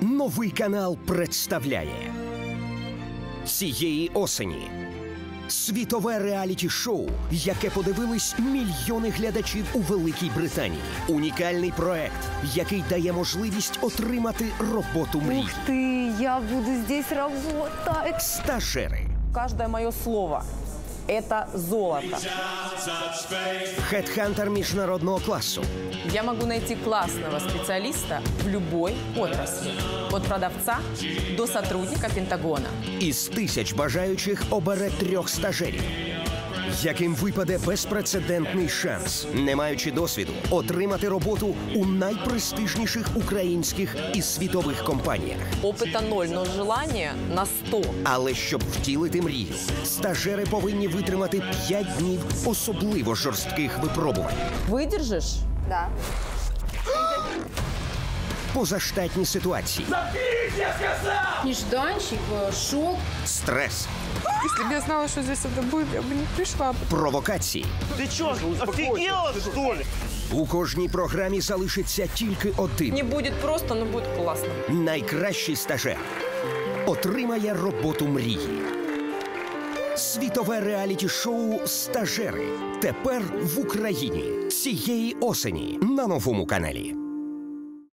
Новий канал представляє цієї осені. Світове реаліті-шоу, яке подивились мільйони глядачів у Великій Британії. Унікальний проект, який дає можливість отримати роботу мрії. Ух ты, я буду здесь работать. Стажери, Каждое мое слово – это золото. хедхантер міжнародного класу, Я могу найти классного специалиста в любой отрасли. От продавца до сотрудника Пентагона. із тисяч бажаючих обере трьох стажерів. Яким випаде безпрецедентний шанс, не маючи досвіду, отримати роботу у найпрестижніших українських і світових компаніях. Опыта ноль, но желание на 100. Але щоб втілити мрію, стажери повинні витримати 5 днів особливо жорстких випробувань. Выдержишь? Да. Позаштатні ситуації, Нежданчик, э, шок. стрес, Если бы я знала, что здесь это будет, я бы не пришла. провокації. Ты чё, офигела, что ли? У кожній програмі залишиться тільки один Не будет просто, но будет классно. найкращий стажер. Отримає роботу мрії. Світове реаліті-шоу Стажери тепер в Україні цієї осені на новому каналі.